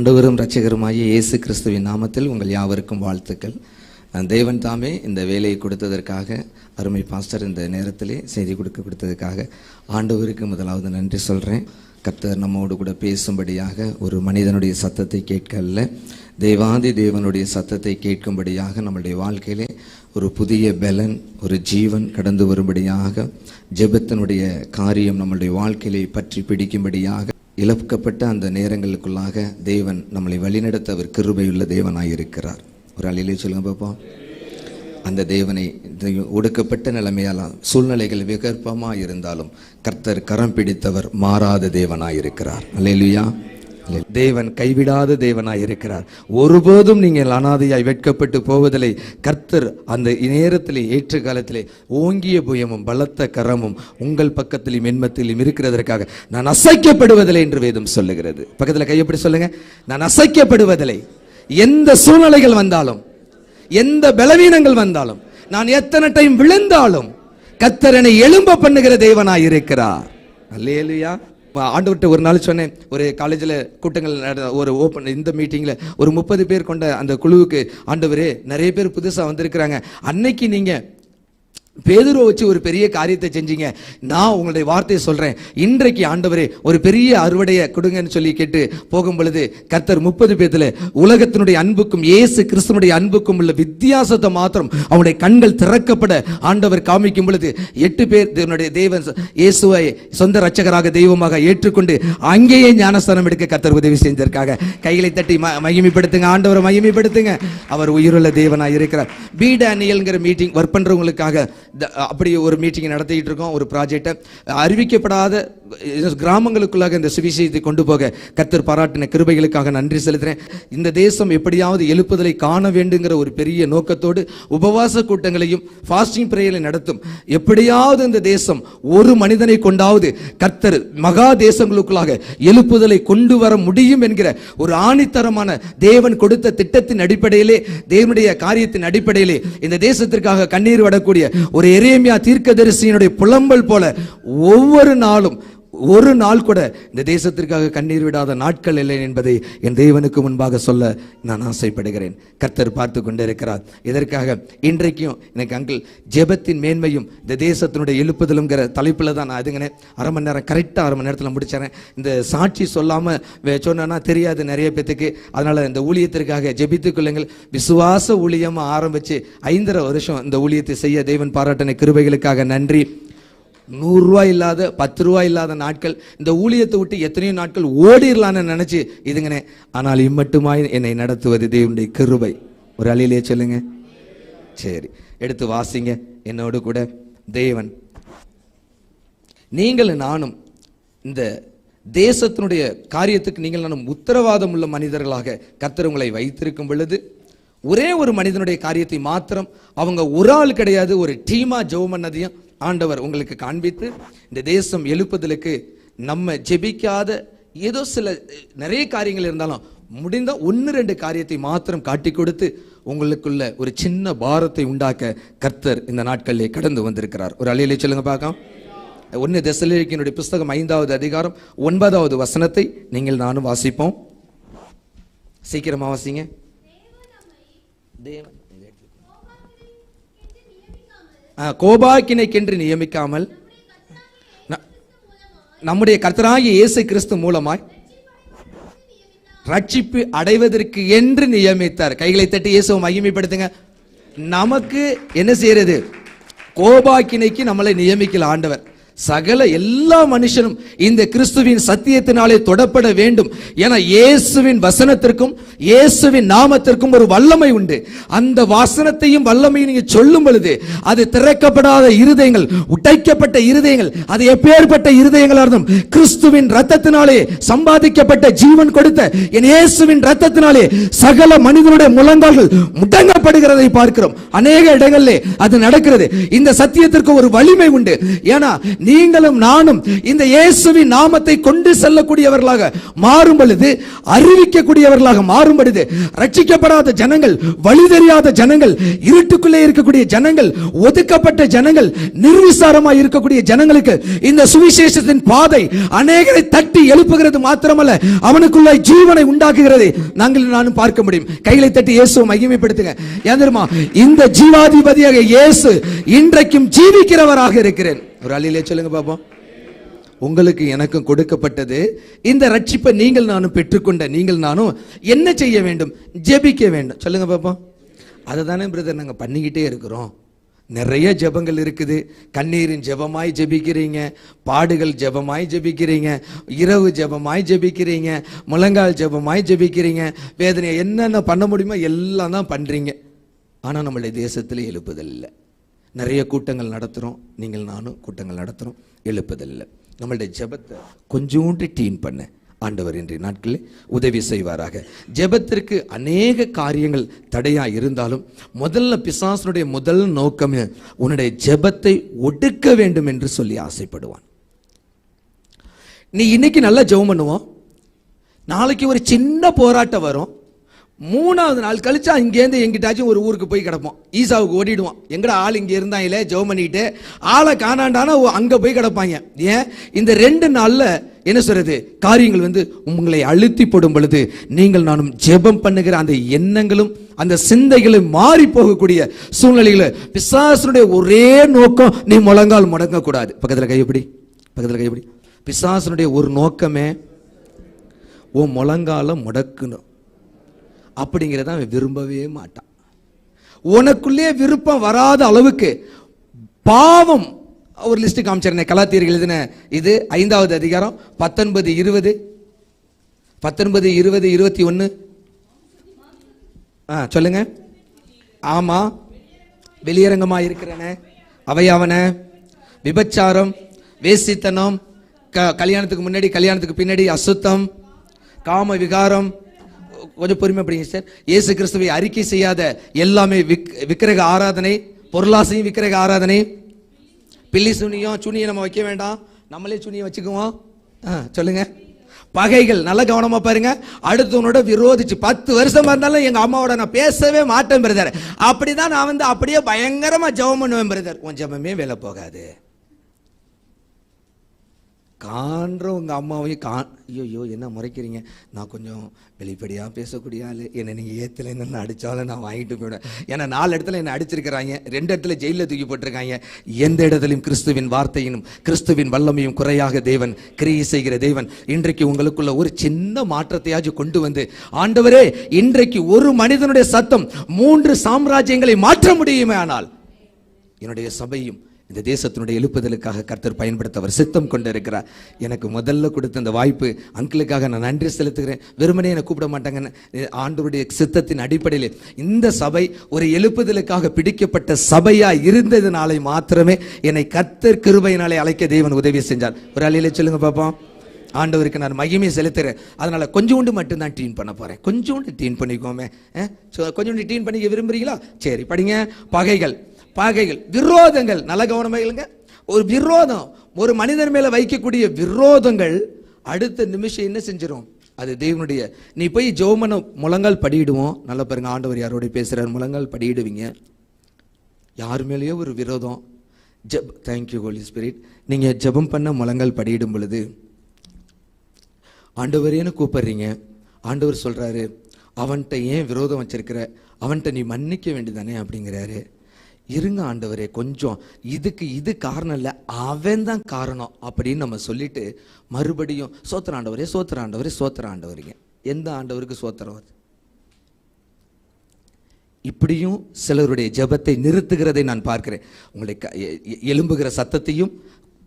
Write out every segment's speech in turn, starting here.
ஆண்டவரும் இரட்சகருமாகிய இயேசு கிறிஸ்துவின் நாமத்தில் உங்கள் யாவருக்கும் வாழ்த்துக்கள். தேவன் தாமே இந்த வேலையை கொடுத்ததற்காக அருமை பாஸ்டர் இந்த நேரத்திலே செய்தி கொடுக்க கொடுத்ததுக்காக ஆண்டவருக்கு முதலாவது நன்றி சொல்கிறேன் கர்த்தர் நம்மோடு கூட பேசும்படியாக ஒரு மனிதனுடைய சத்தத்தை கேட்கல தேவாதி தேவனுடைய சத்தத்தை கேட்கும்படியாக நம்மளுடைய வாழ்க்கையிலே ஒரு புதிய பலன் ஒரு ஜீவன் கடந்து வரும்படியாக ஜெபத்தினுடைய காரியம் நம்மளுடைய வாழ்க்கையிலே பற்றி பிடிக்கும்படியாக இழக்கப்பட்ட அந்த நேரங்களுக்குள்ளாக தேவன் நம்மளை வழிநடத்த அவர் கிருபையுள்ள தேவனாயிருக்கிறார். ஒரு அழிலே சொல்லுங்க பார்ப்போம் அந்த தேவனை ஒடுக்கப்பட்ட நிலைமையால் சூழ்நிலைகள் விகற்பமாக இருந்தாலும் கர்த்தர் கரம் பிடித்தவர் மாறாத தேவனாயிருக்கிறார். அல்லையா தேவன் கைவிடாத தேவனாய் இருக்கிறார். ஒருபோதும் நீங்கள் அனாதையாய் வெட்கப்பட்டு போவதில்லை. கர்த்தர் அந்த நேரத்திலே ஏற்ற காலத்திலே ஓங்கிய புயமும் பலத்த கரமும் உங்கள் பக்கத்திலும் மென்மத்திலும் இருக்கிறதற்காக நான் அசைக்கப்படுவதில்லை என்று வேதம் சொல்லுகிறது. பக்கத்தில் கையப்படி சொல்லுங்க? நான் அசைக்கப்படுவதில்லை. எந்த சூழ்நிலைகள் வந்தாலும் எந்த பலவீனங்கள் வந்தாலும் நான் எத்தனை டைம் விழுந்தாலும் கத்தரனை எழும்ப பண்ணுகிற தேவனாய் இருக்கிறார். அல்லேலுயா. ஆண்டவர்கிட்ட ஒரு நாள் சொன்னேன் ஒரு காலேஜில் கூட்டங்கள் நட- ஒரு ஓப்பன் இந்த மீட்டிங்கில் ஒரு முப்பது பேர் கொண்ட அந்த குழுவுக்கு ஆண்டவர் நிறைய பேர் புதுசாக வந்திருக்கிறாங்க. அன்னைக்கு நீங்கள் பேதுருவை வச்சு ஒரு பெரிய காரியத்தை செஞ்சீங்க. நான் உங்களுடைய வார்த்தையை சொல்கிறேன் இன்றைக்கு ஆண்டவரே ஒரு பெரிய அறுவடையை கொடுங்கன்னு சொல்லி கேட்டு போகும் பொழுது கர்த்தர் முப்பது பேத்தில் உலகத்தினுடைய அன்புக்கும் இயேசு கிறிஸ்தனுடைய அன்புக்கும் உள்ள வித்தியாசத்தை மாத்திரம் அவனுடைய கண்கள் திறக்கப்பட ஆண்டவர் காமிக்கும் பொழுது எட்டு பேர் தேவனுடைய தேவன் இயேசுவை சொந்த ரட்சகராக தெய்வமாக ஏற்றுக்கொண்டு அங்கேயே ஞானஸ்தானம் எடுக்க கர்த்தர் உதவி செஞ்சிருக்காங்க கைகளை தட்டி ம- மகிமைப்படுத்துங்க. ஆண்டவரை மகிமைப்படுத்துங்க. அவர் உயிருள்ள தேவனாக இருக்கிறார். பி டேனியல்ங்கிற மீட்டிங் ஒர்க் பண்ணுறவங்களுக்காக அப்படி ஒரு மீட்டிங் நடத்திக்கிட்டு இருக்கோம் ஒரு ப்ராஜெக்டை அறிவிக்கப்படாத கிராமங்களுக்குள்ளாக இந்த சுவிசேஷத்தை கொண்டு போக கர்த்தர் பாராட்டின கிருபைகளுக்காக நன்றி செலுத்துகிறேன் இந்த தேசம் எப்படியாவது எழுப்புதலை காண வேண்டுங்கிற ஒரு பெரிய நோக்கத்தோடு உபவாச கூட்டங்களையும் ஃபாஸ்டிங் பிரேயரை நடத்தும். எப்படியாவது இந்த தேசம் ஒரு மனிதனை கொண்டாவது கர்த்தர் மகா தேசங்களுக்குள்ளாக எழுப்புதலை கொண்டு வர முடியும் என்கிற ஒரு ஆணித்தரமான தேவன் கொடுத்த திட்டத்தின் அடிப்படையிலே தேவனுடைய காரியத்தின் அடிப்படையிலே இந்த தேசத்திற்காக கண்ணீர் விடக்கூடிய ஒரு எரேமியா தீர்க்கதரிசியினுடைய புலம்பல் போல ஒவ்வொரு நாளும் ஒரு நாள் கூட இந்த தேசத்திற்காக கண்ணீர் விடாத நாட்கள் இல்லை என்பதை என் தேவனுக்கு முன்பாக சொல்ல நான் ஆசைப்படுகிறேன். கர்த்தர் பார்த்து கொண்டிருக்கிறார். இதற்காக இன்றைக்கும் எனக்கு அங்கிள் ஜெபத்தின் மேன்மையும் இந்த தேசத்தினுடைய எழுப்புதலுங்கிற தலைப்பில் தான் நான் அதுங்கினேன் அரை மணி நேரம் கரெக்டாக அரை மணி நேரத்தில் முடிச்சிடறேன் இந்த சாட்சி சொல்லாமல் சொன்னா தெரியாது நிறைய பேத்துக்கு. அதனால் இந்த ஊழியத்திற்காக ஜெபித்துக் கொள்ளுங்கள். விசுவாச ஊழியமாக ஆரம்பித்து ஐந்தரை வருஷம் இந்த ஊழியத்தை செய்ய தேவன் பாராட்டின கிருபைகளுக்காக நன்றி. நூறு ரூபாய் இல்லாத பத்து ரூபாய் இல்லாத நாட்கள் இந்த ஊழியத்தை விட்டு எத்தனையோ நாட்கள் ஓடிடலான்னு நினைச்சு இதுங்கனே ஆனால் இம்மட்டுமாய் என்னை நடத்துவது தேவனுடைய கிருபை. ஒரு அழியிலே சொல்லுங்க. சரி எடுத்து வாசிங்க. என்னோடு கூட தேவன். நீங்களும் நானும் இந்த தேசத்தினுடைய காரியத்துக்கு நீங்கள் நானும் உத்தரவாதம் உள்ள மனிதர்களாக கர்த்தர் உங்களை வைத்திருக்கும் பொழுது ஒரே ஒரு மனிதனுடைய காரியத்தை மாத்திரம் அவங்க ஒரு ஆள் கிடையாது ஒரு டீமா ஜெபம் பண்ணதையும் ஆண்டவர் உங்களுக்கு காண்பித்து இந்த தேசம் எழுப்புதலுக்கு நம்ம ஜெபிக்காத ஏதோ சில நிறைய காரியங்கள் இருந்தாலும் முடிந்த ஒன்று ரெண்டு காரியத்தை மாத்திரம் காட்டி கொடுத்து உங்களுக்குள்ள ஒரு சின்ன பாரத்தை உண்டாக்க கர்த்தர் இந்த நாட்களிலே கடந்து வந்திருக்கிறார். ஒரு அலையிலே சொல்லுங்க பார்க்கலாம். ஒன்று தெசலேக்கினுடைய புஸ்தகம் ஐந்தாவது அதிகாரம் ஒன்பதாவது வசனத்தை நீங்கள் நானும் வாசிப்போம். சீக்கிரமாக வாசிங்க. தேவன் ஆ, கோபாக்கினைக்கென்று நியமிக்காமல் ந- நம்முடைய கர்த்தராகிய இயேசு கிறிஸ்து மூலமாய் ரட்சிப்பு அடைவதற்கு என்று நியமித்தார். கைகளை தட்டி இயேசுவை மகிமைப்படுத்துங்க. நமக்கு என்ன செய்யறது? கோபாக்கினைக்கு நம்மளை நியமிக்கல ஆண்டவர். சகல எல்லா மனுஷனும் இந்த கிறிஸ்துவின் சத்தியத்தினாலே தொடப்பட வேண்டும். என இயேசுவின் வசனத்திற்கும் இயேசுவின் நாமத்திற்கும் ஒரு வல்லமை உண்டு. அந்த வசனத்தையும் வல்லமையும் நீங்க சொல்லும் பொழுது அது திறக்கப்படாத இருதயங்கள் உடைக்கப்பட்ட இருதயங்கள் அது எப்பேற்பட்ட இருதயங்களா இருந்தும் கிறிஸ்துவின் ரத்தத்தினாலே சம்பாதிக்கப்பட்ட ஜீவன் கொடுத்த என் இயேசுவின் ரத்தத்தினாலே சகல மனிதனுடைய முழங்கால்கள் முடங்கப்படுகிறதை பார்க்கிறோம். அநேக இடங்களிலே அது நடக்கிறது. இந்த சத்தியத்திற்கு ஒரு வலிமை உண்டு. ஏன்னா நீங்களும் நானும் இந்த இயேசுவின் நாமத்தை கொண்டு செல்லக்கூடியவர்களாக மாறும் பொழுது அறிவிக்கக்கூடியவர்களாக மாறும் பொழுது ரட்சிக்கப்படாத ஜனங்கள் வழி தெரியாத ஜனங்கள் இருட்டுக்குள்ளே இருக்கக்கூடிய ஜனங்கள் ஒதுக்கப்பட்ட ஜனங்கள் நிர்விசாரமாக இருக்கக்கூடிய ஜனங்களுக்கு இந்த சுவிசேஷத்தின் பாதை அநேகரை தட்டி எழுப்புகிறது மாத்திரமல்ல அவனுக்குள்ள ஜீவனை உண்டாக்குகிறது நாங்கள் நானும் பார்க்க முடியும். கைகளை தட்டி இயேசுவை மகிமைப்படுத்துங்க. ஏன் தெரியுமா? இந்த ஜீவாதிபதியாக இயேசு இன்றைக்கும் ஜீவிக்கிறவராக இருக்கிறேன். ஒரு அழிலே சொல்லுங்க பாப்போம். உங்களுக்கு எனக்கும் கொடுக்கப்பட்டது. இந்த ரட்சிப்பை நீங்கள் நானும் பெற்றுக்கொண்ட நீங்கள் நானும் என்ன செய்ய வேண்டும்? ஜெபிக்க வேண்டும். சொல்லுங்க பாப்போம். அதை தானே பிரதர் நாங்கள் பண்ணிக்கிட்டே இருக்கிறோம். நிறைய ஜெபங்கள் இருக்குது. கண்ணீரின் ஜெபமாய் ஜெபிக்கிறீங்க. பாடுகள் ஜெபமாய் ஜெபிக்கிறீங்க. இரவு ஜெபமாய் ஜெபிக்கிறீங்க. முழங்கால் ஜெபமாய் ஜெபிக்கிறீங்க. வேதனை என்னென்ன பண்ண முடியுமோ எல்லாம் தான் பண்ணுறீங்க ஆனால் நம்மளுடைய தேசத்தில் எழுப்புதல் இல்லை. நிறைய கூட்டங்கள் நடத்துகிறோம் நீங்கள் நானும் கூட்டங்கள் நடத்துகிறோம் எழுப்பதில்லை. நம்மளுடைய ஜெபத்தை கொஞ்சோண்டு டீன் பண்ண. ஆண்டவர் இன்றைய நாட்களில் உதவி செய்வாராக. ஜெபத்திற்கு அநேக காரியங்கள் தடையாக இருந்தாலும் முதல்ல பிசாசனுடைய முதல் நோக்கமே உன்னுடைய ஜெபத்தை ஒடுக்க வேண்டும் என்று சொல்லி ஆசைப்படுவான். நீ இன்னைக்கு நல்லா ஜெபம் பண்ணுவோம். நாளைக்கு ஒரு சின்ன போராட்டம் வரும். மூணாவது நாள் கழிச்சா இங்கேருந்து எங்கிட்டாச்சும் ஒரு ஊருக்கு போய் கிடப்போம். ஈசாவுக்கு ஓடிடுவான். எங்கடா ஆள் இங்கே இருந்தாங்களே ஜெபம் பண்ணிட்டு ஆளை காணாண்டானா அங்கே போய் கிடப்பாங்க. ஏன்? இந்த ரெண்டு நாளில் என்ன சொல்றது? காரியங்கள் வந்து உங்களை அழுத்தி போடும் பொழுது நீங்கள் நானும் ஜெபம் பண்ணுகிற அந்த எண்ணங்களும் அந்த சிந்தைகளும் மாறி போகக்கூடிய சூழ்நிலைகளை பிசாசனுடைய ஒரே நோக்கம் நீ முழங்கால் முடங்கக்கூடாது. பக்கத்தில் கையப்படி பக்கத்தில் கையப்படி பிசாசனுடைய ஒரு நோக்கமே உன் முழங்கால முடக்கணும். அப்படிங்கிறத அவன் விரும்பவே மாட்டான். உனக்குள்ளே விருப்பம் வராத அளவுக்கு பாவம். ஒரு லிஸ்ட் காமிச்சிருந்தேன். கலாத்தீர்கள் எழுதின இது ஐந்தாவது அதிகாரம் பத்தொன்பது இருபது. பத்தொன்பது இருபது இருபத்தி ஒன்று ஆ சொல்லுங்க. ஆமாம் வெளியரங்கமாக இருக்கிறன. அவையாவன விபச்சாரம் வேசித்தனம் க கல்யாணத்துக்கு முன்னாடி கல்யாணத்துக்கு பின்னாடி அசுத்தம் காம விகாரம் கொஞ்சம் பொறுமை சார் இயேசு கிறிஸ்துவை அறிக்கை செய்யாத எல்லாமே விக் விக்கிரக ஆராதனை பொருளாசையும் விக்கிரக ஆராதனை. பில்லி சுனியும் சுனியை நம்ம வைக்க வேண்டாம். நம்மளே சுனியை வச்சுக்குவோம். ஆ சொல்லுங்க. பகைகள் நல்ல கவனமா பாருங்க. அடுத்தவனோட விரோதிச்சு பத்து வருஷமா இருந்தாலும் எங்க அம்மாவோட நான் பேசவே மாட்டேன் பிரதர் அப்படிதான் நான் வந்து அப்படியே பயங்கரமா ஜெபம் பண்ணுவேன் பிரதர் உன் ஜெபமே வேலை போகாது. காண்ற உங்கள் அம்மாவையும் கா ஐயோ என்ன முறைக்கிறீங்க? நான் கொஞ்சம் வெளிப்படியாக பேசக்கூடிய ஆளு. என்னை நீங்கள் ஏத்துல என்ன அடித்தாலும் நான் வாங்கிட்டு போயிடுவேன். ஏன்னா நாலு இடத்துல என்னை அடிச்சிருக்கிறாங்க. ரெண்டு இடத்துல ஜெயிலில் தூக்கி போட்டிருக்காங்க. எந்த இடத்துலையும் கிறிஸ்துவின் வார்த்தையினும் கிறிஸ்துவின் வல்லமையும் குறையாக தேவன் கிரியை செய்கிற தேவன் இன்றைக்கு உங்களுக்குள்ள ஒரு சின்ன மாற்றத்தையாச்சும் கொண்டு வந்து ஆண்டவரே இன்றைக்கு ஒரு மனிதனுடைய சத்தம் மூன்று சாம்ராஜ்யங்களை மாற்ற முடியுமே ஆனால் என்னுடைய சபையும் இந்த தேசத்தினுடைய எழுப்புதலுக்காக கர்த்தர் பயன்படுத்த அவர் சித்தம் கொண்டிருக்கிறார். எனக்கு முதல்ல கொடுத்த இந்த வாய்ப்பு அங்கிளுக்காக நான் நன்றி செலுத்துகிறேன். வெறுமனே என்னை கூப்பிட மாட்டாங்கன்னு ஆண்டவருடைய சித்தத்தின் அடிப்படையில். இந்த சபை ஒரு எழுப்புதலுக்காக பிடிக்கப்பட்ட சபையாக இருந்ததுனாலே மாத்திரமே என்னை கர்த்தர் கிருபையினாலே அழைக்க தேவன் உதவி செஞ்சார். ஒரு அலையில சொல்லுங்க பார்ப்போம் ஆண்டவருக்கு நான் மகிமையை செலுத்துகிறேன். அதனால் கொஞ்சோண்டு மட்டும்தான் டீன் பண்ண போகிறேன் கொஞ்சோண்டு டீன் பண்ணிக்கோமே. அஹ், கொஞ்சோண்டு டீன் பண்ணிக்க விரும்புகிறீங்களா சரி படிங்க. பகைகள். பகைகள் விரோதங்கள். நல்ல கவனமாக இல்லைங்க ஒரு விரோதம் ஒரு மனிதர் மேலே வைக்கக்கூடிய விரோதங்கள் அடுத்த நிமிஷம் என்ன செஞ்சிடும் அது தேவனுடைய நீ போய் ஜோமன முழங்கால் படியிடுவோம். நல்லா பாருங்க ஆண்டவர் யாரோடைய பேசுகிறார் முழங்கால் படியிடுவீங்க. யார் மேலேயோ ஒரு விரோதம். ஜெப் தேங்க்யூ ஹோலி ஸ்பிரிட் நீங்கள் ஜெபம் பண்ண முழங்கால் படியிடும் பொழுது ஆண்டவரேன்னு கூப்பிடுறீங்க? ஆண்டவர் சொல்கிறாரு அவன்கிட்ட ஏன் விரோதம் வச்சிருக்கிற? அவன்கிட்ட நீ மன்னிக்க வேண்டியதானே அப்படிங்கிறாரு. இருங்க ஆண்டவரே கொஞ்சம் இதுக்கு இது காரணம் இல்லை அவன் தான் காரணம் அப்படின்னு நம்ம சொல்லிட்டு மறுபடியும் சோத்திர ஆண்டவரே சோத்திர ஆண்டவரே சோத்திர ஆண்டவரிங்க. எந்த ஆண்டவருக்கு சோத்திரம் வருது? இப்படியும் சிலருடைய ஜெபத்தை நிறுத்துகிறதை நான் பார்க்கிறேன். உங்களை க- எழும்புகிற சத்தத்தையும்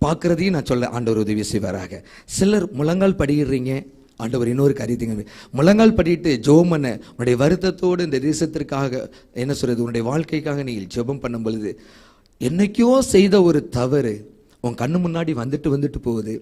பார்க்குறதையும் நான் சொல்ல ஆண்டவர் உதவி செய்வாராக. சிலர் முழங்கால் படியிடுறீங்க ஆண்டவர் இன்னொரு காரியத்தையும் முழங்கால் படிட்டு ஜோம் பண்ண உன்னுடைய வருத்தத்தோடு இந்த தேசத்திற்காக என்ன சொல்கிறது உன்னுடைய வாழ்க்கைக்காக நீங்கள் ஜெபம் பண்ணும் பொழுது என்னைக்கோ செய்த ஒரு தவறு உன் கண்ணு முன்னாடி வந்துட்டு வந்துட்டு போகுது.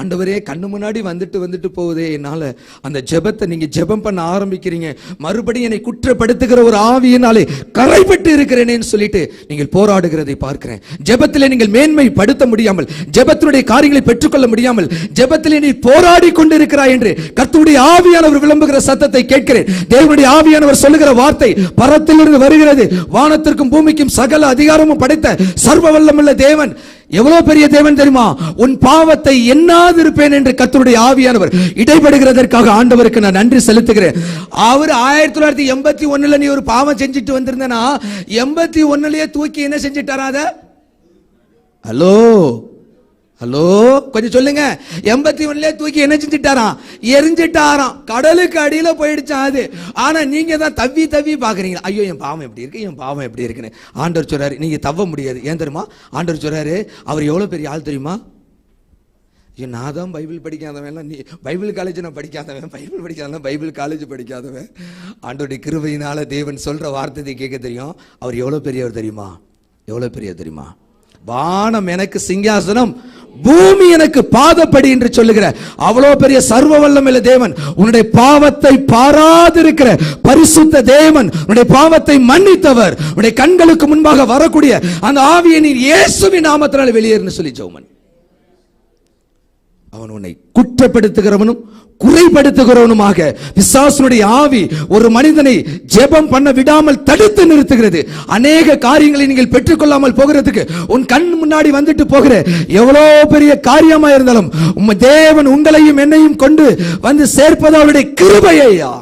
ஆண்டவரே கண்ணு முன்னாடி வந்துட்டு வந்துட்டு போகுதே என்னால். அந்த ஜெபத்தை நீங்க ஜெபம் பண்ண ஆரம்பிக்கிறீங்க. மறுபடியும் என்னை குற்றப்படுத்துகிற ஒரு ஆவியினாலே கரைப்பட்டு இருக்கிறேனேன்னு சொல்லிட்டு நீங்கள் போராடுகிறதை பார்க்கிறேன். ஜெபத்தில் நீங்கள் மேன்மை படுத்த முடியாமல் ஜெபத்தினுடைய காரியங்களை பெற்றுக்கொள்ள முடியாமல் ஜெபத்தில் நீ போராடி கொண்டிருக்கிறாய் என்று கர்த்தனுடைய ஆவியானவர் விளம்புகிற சத்தத்தை கேட்கிறேன். தேவனுடைய ஆவியானவர் சொல்லுகிற வார்த்தை பரத்திலிருந்து வருகிறது. வானத்திற்கும் பூமிக்கும் சகல அதிகாரமும் படைத்த சர்வ வல்லமுள்ள தேவன் எவ்வளவு பெரிய தேவன் தெரியுமா? உன் பாவத்தை எண்ணாதிருப்பேன் என்று கத்தருடைய ஆவியானவர். இடைப்படுகிறதற்காக ஆண்டவருக்கு நான் நன்றி செலுத்துகிறேன். அவர் ஆயிரத்தி தொள்ளாயிரத்தி எண்பத்தி ஒன்னுல நீ ஒரு பாவம் செஞ்சுட்டு வந்திருந்தனா எண்பத்தி ஒன்னுலயே தூக்கி என்ன செஞ்சுட்டாரா அத? ஹலோ! ஹலோ கொஞ்சம் சொல்லுங்க. எண்பத்தி ஒன்னுல தூக்கி என்ன செஞ்சுட்டாராம்? எரிஞ்சிட்டாராம். கடலுக்கு அடியில போயிடுச்சான் அது. ஆனா நீங்க தான் தவ்வி தவி பாக்குறீங்க ஐயோ என் பாவம் எப்படி இருக்கு? என் பாவம் எப்படி இருக்குன்னு. ஆண்டவர் சொல்றாரு நீங்க தவ முடியாது. ஏன் தெரியுமா? ஆண்டவர் சொல்றாரு அவர் எவ்வளவு பெரிய ஆள் தெரியுமா? ஐயோ நான் தான் பைபிள் படிக்காதவன். நீ பைபிள் காலேஜ் நான் படிக்காதவன். பைபிள் படிக்காதவன் பைபிள் காலேஜ் படிக்காதவன். ஆண்டோடைய கிருபையினால தேவன் சொல்ற வார்த்தையை கேட்க தெரியும். அவர் எவ்வளோ பெரியவர் தெரியுமா? எவ்வளோ பெரியவர் தெரியுமா? வானம் எனக்கு சிங்காசனம் பூமி எனக்கு பாதப்படி என்று சொல்லுகிற அவ்வளவு பெரிய சர்வ வல்லமையுள்ள தேவன் உன்னுடைய பாவத்தை பாராதிருக்கிற பரிசுத்த தேவன் உன்னுடைய பாவத்தை மன்னித்தவர். உன்னுடைய கண்களுக்கு முன்பாக வரக்கூடிய அந்த ஆவியை நீ இயேசுவின் நாமத்தினால் வெளியேறுன்னு சொல்லி ஜெபம் அவன் உன்னை குற்றப்படுத்துகிறவனும் குறைபடுத்துகிறவனுமாக பிசாசுடைய ஆவி ஒரு மனிதனை ஜெபம் பண்ண விடாமல் தடுத்து நிறுத்துகிறது. அநேக காரியங்களை நீங்கள் பெற்றுக்கொள்ளாமல் போகிறதுக்கு உன் கண் முன்னாடி வந்துட்டு போகிற எவ்வளோ பெரிய காரியமா இருந்தாலும் உம்ம தேவன் உங்களையும் என்னையும் கொண்டு வந்து சேர்ப்பது அவருடைய கிருபையா